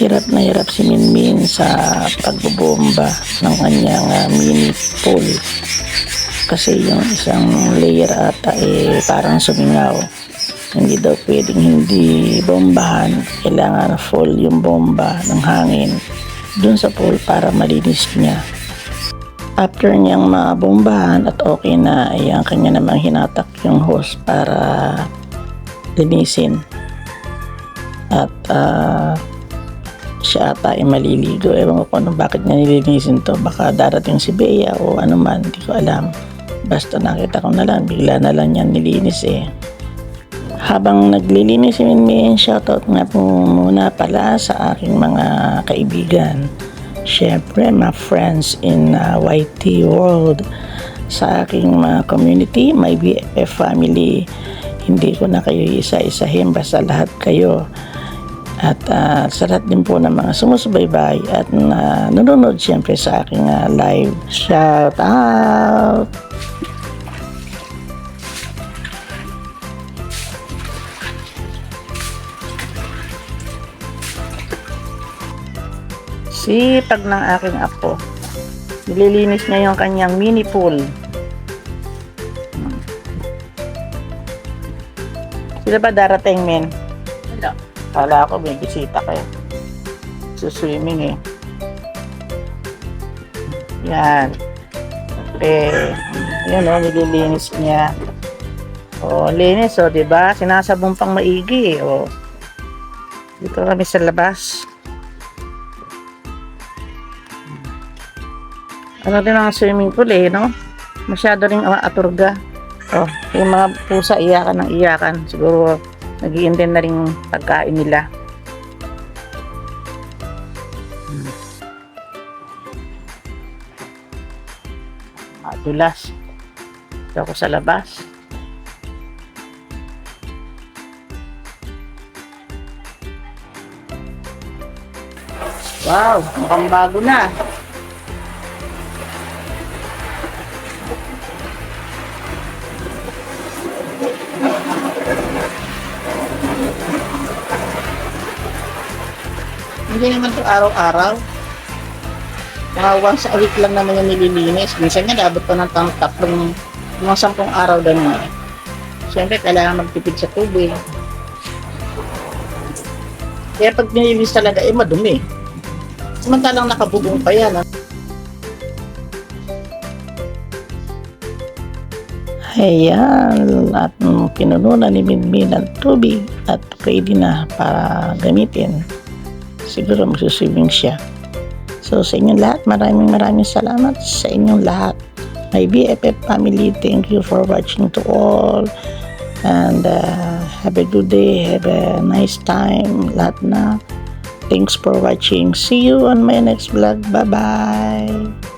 Hirap na hirap si Minmin sa pagbubomba ng kanyang ah, mini pool. Kasi yung isang layer ata eh parang sumingaw. Hindi daw pwedeng hindi bombahan. Kailangan full yung bomba ng hangin dun sa pool para malinis niya. After niyang mabombahan at okay na, ay ang kanya namang hinatak yung hose para linisin. At ah, siya ata ay maliligo. Ewan ko kung ano, bakit niya nilinisin to. Baka darating si Bea o ano man, hindi ko alam. Basta nakita ko na lang, bigla na lang niya nilinis eh. Habang naglilinis si Minmin, shoutout nga po muna pala sa aking mga kaibigan. Siyempre, my friends in uh, YT World. Sa aking mga community, my BFF family. Hindi ko na kayo isa-isahin, basta lahat kayo. At uh, sa lahat din po ng mga sumusubaybay at na nanonood siyempre sa aking uh, live. Shout out! Sipag ng aking apo. Nililinis niya yung kanyang mini pool. Sila ba darating, men? Kala ko may bisita kayo. Sa swimming eh. Yan. Eh, yun o, nililinis niya. O, linis o, di ba? Sinasabong pang maigi eh. O, dito kami sa labas. Ano din ang swimming pool eh, no? Masyado rin aturga. Oh, yung mga pusa iyakan ng iyakan. Siguro nagiintend na rin pagkain nila. Madulas. Dito ako sa labas. Wow, mukhang bago na. Hindi naman to araw-araw. Mga once a week lang naman yung nililinis. Minsan nga, dapat pa ng tang- tatlong, mga sampung araw ganun. Siyempre, kailangan magtipid sa tubig. Kaya pag nilinis talaga, eh, madumi. Samantalang nakabubong pa yan. ah. Ayan, at mm, pinuno na ni Minmin ng tubig at ready na para gamitin. Siguro magsuswimming siya. So sa inyong lahat, maraming maraming salamat sa inyong lahat. My BFF family, thank you for watching to all. And uh, have a good day, have a nice time, lahat na. Thanks for watching. See you on my next vlog. Bye-bye.